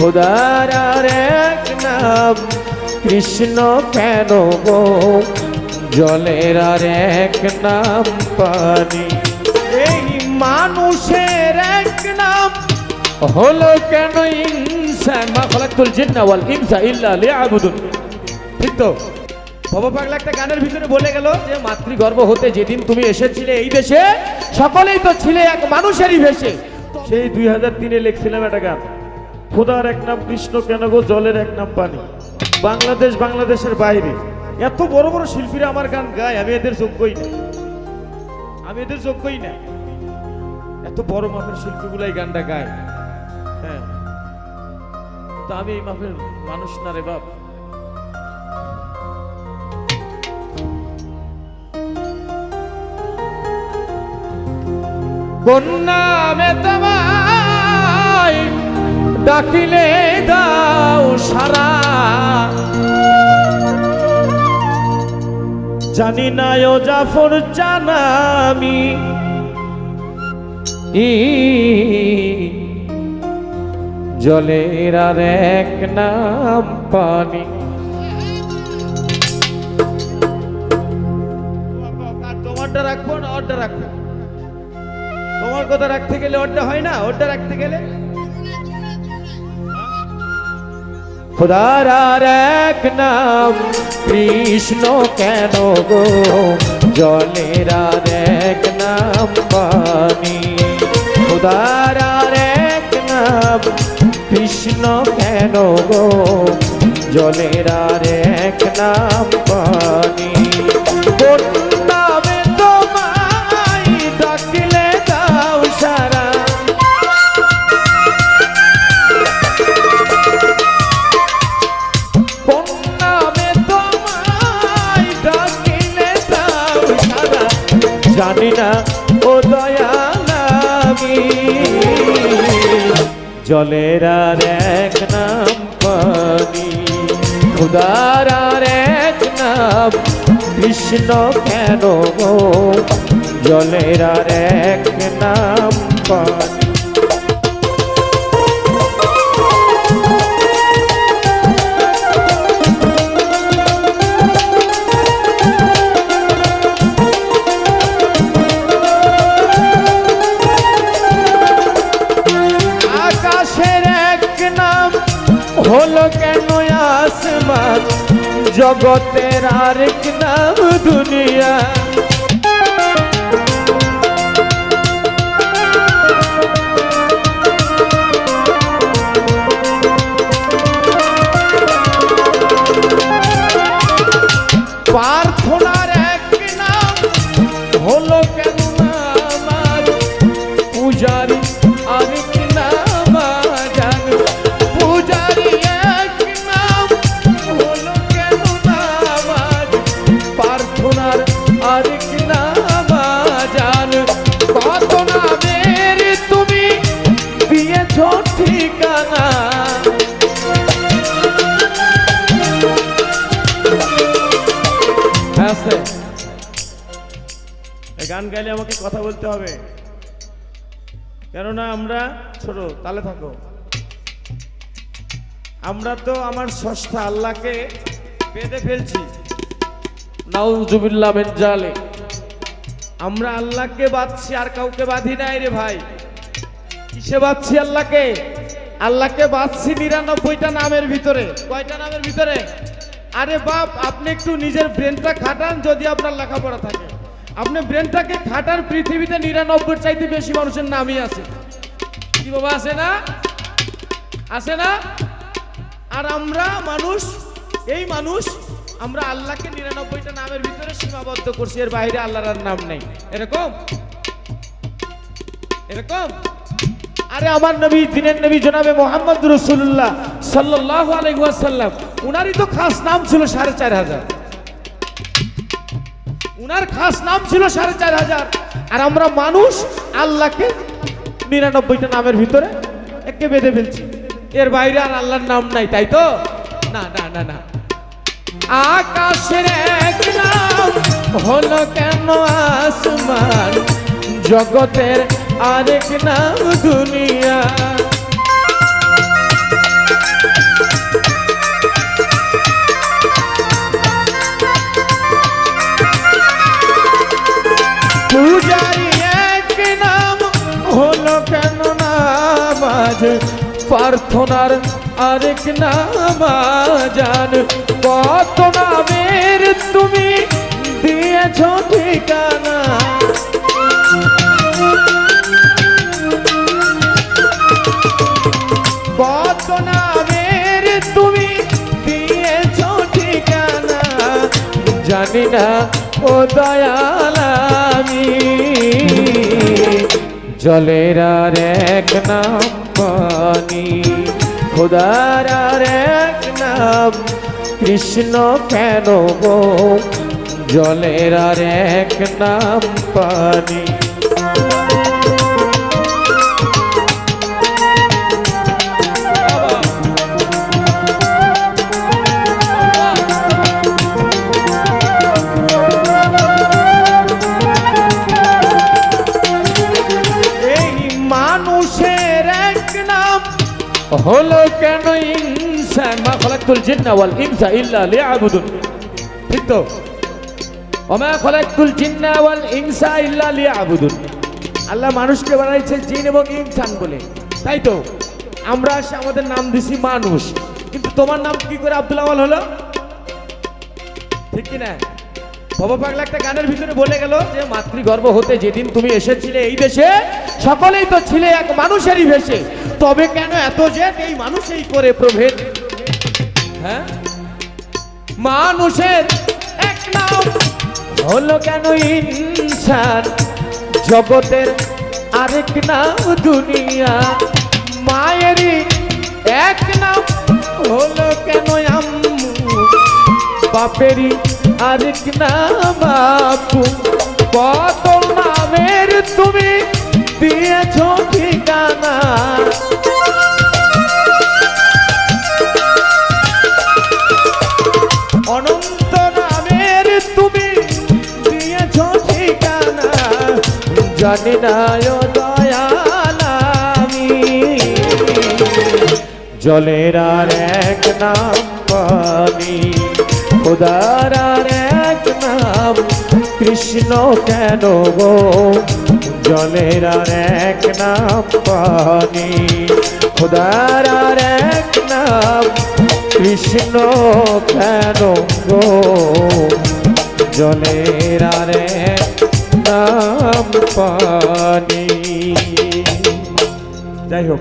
খোদার আর এক নাম, কৃষ্ণ কেন গো? জলের আর এক নাম পানি। এই মানুষের এক নাম হলো কেন ইনসান? মা খালাকুল জিন্না ওয়াল ইনসা ইল্লা লিয়াবুদুন। ঠিক তো? বাবা পাগলা একটা গানের ভিতরে বলে গেল যে, মাতৃগর্ভ হতে যেদিন তুমি এসেছিলে এই দেশে, সকলেই তো ছিলে এক মানুষেরই ভেসে সেই দুই হাজার তিনে লিখছিলাম একটা গান। খোদার এক নাম কৃষ্ণ কেন গো? জলের এক নাম পানি। বাংলাদেশ বাংলাদেশের বাইরে। এত বড় বড় শিল্পীরা আমার গান গায়, আমি এদের যোগ্যই না। আমি এদের যোগ্যই না। এত বড় মাপের শিল্পীগুলো এই গানটা গায়। হ্যাঁ। তো আমি এই মাপের মানুষ না রে বাপ। তোমায় ডাকিলে দাও সারা। জানি না ও জাফর জানামি। ই জলের আর এক নাম পানি। তোমারটা রাখব না ওরটা রাখব। তোমার কথা রাখতে গেলে ওরটা হয় না ওরটা রাখতে গেলে খোদার আর এক নাম, কৃষ্ণ কেন গো? জলের আর এক নাম পানি খোদার আর এক নাম, কৃষ্ণ কেন গো? জলের আর এক নাম পানি জানি না ও দয়ালি জলের আর এক নাম পানি খুদার আর এক নাম, কৃষ্ণ কেন জলের আর এক নাম পানি। হলো কেন আসমান জগতের আরেক নাম দুনিয়া। গান গাইলে আমাকে কথা বলতে হবে। কেননা আমরা ছোট, তালে থাকো। আমরা তো আমার ষষ্ঠা আল্লাহকে বেঁধে ফেলছি। নাউজুবিল্লাহ জালে আমরা আল্লাহকে বাঁধছি, আর কাউকে বাঁধি নাই রে ভাই। কিসে বাঁধছি আল্লাহকে? আল্লাহকে বাঁধছি নিরানব্বইটা নামের ভিতরে। কয়টা নামের ভিতরে? আরে বাপ, আপনি একটু নিজের ব্রেনটা খাটান যদি আপনার লেখাপড়া থাকে। আপনি ব্রেনটাকে খাটার পৃথিবীতে নিরানব্বই চাইতে বেশি মানুষের নামই আছে। কি বাবা, আছে না? আছে না? আর আমরা মানুষ, এই মানুষ, আমরা আল্লাহকে নিরানব্বইটা নামের ভিতরে সীমাবদ্ধ করছি, এর বাইরে আল্লাহর নাম নেই। এরকম? এরকম? আরে আমার নবী, দিনের নবী জনাবে মোহাম্মদ রসুল্লাহ সাল্লাহ আলাইসাল্লাম উনারই তো খাস নাম ছিল সাড়ে চার হাজার। উনার খাস নাম ছিল সাড়ে চার হাজার। আর আমরা মানুষ আল্লাহকে নিরানব্বইটা নামের ভিতরে একে বেঁধে ফেলছি। এর বাইরে আর আল্লাহর নাম নাই, তাই তো? না না না না। আকাশের এক নাম হলো কেন আসমান? জগতের আরেক নাম দুনিয়া। প্রার্থনার আরেক নাম জান কত নামের তুমি দিয়েছ ঠিকানা। ঠিকানা জানি না, ও দয়াল আমি। জলের এক নাম পানি। খোদার আর এক নাম কৃষ্ণ কেন গো? জলের আর এক নাম পানি। হলো কেন ইনসান? মা খলাকতুল জিন্না ওয়াল ইনসা ইল্লা লিয়াবুদুন। ঠিক তো? ওমা খলাকতুল জিন্না ওয়াল ইনসা ইল্লা লিয়াবুদুন। আল্লাহ মানুষকে বানাইছে জিন এবং ইনসান বলে। তাই তো? আমরা আসে আমাদের নাম দিছি মানুষ। কিন্তু তোমার নাম কি করে আব্দুল আওয়াল হলো? ঠিক কি বাবা পাগলা একটা গানের ভিতরে বলে গেল যে, মাতৃগর্ভ হতে যেদিন তুমি এসেছিলে এই দেশে, সকলেই তো ছিলে এক মানুষেরই ভেসে তবে কেন এত যে এই মানুষই করে প্রভেদ? হ্যাঁ? মানুষের এক নাম হলো কেন ইনসান জগতের আরেক নাম দুনিয়া। মায়েরই এক নাম হলো কেন আম্মু? বাপেরই আরেক নাম আপু। কত নামের তুমি দিয়েছ ঠিকানা। অনন্ত নামের তুমি জানি না ও দয়াল আমি। জলের আর এক নাম পানি খোদার নাম কৃষ্ণ কেন গো? জলের আর এক নাম পানি, খোদার আর এক নাম কৃষ্ণ কেন গো? জলের আর এক নাম পানি। যাই হোক,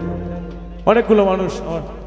অনেকগুলো মানুষ আমার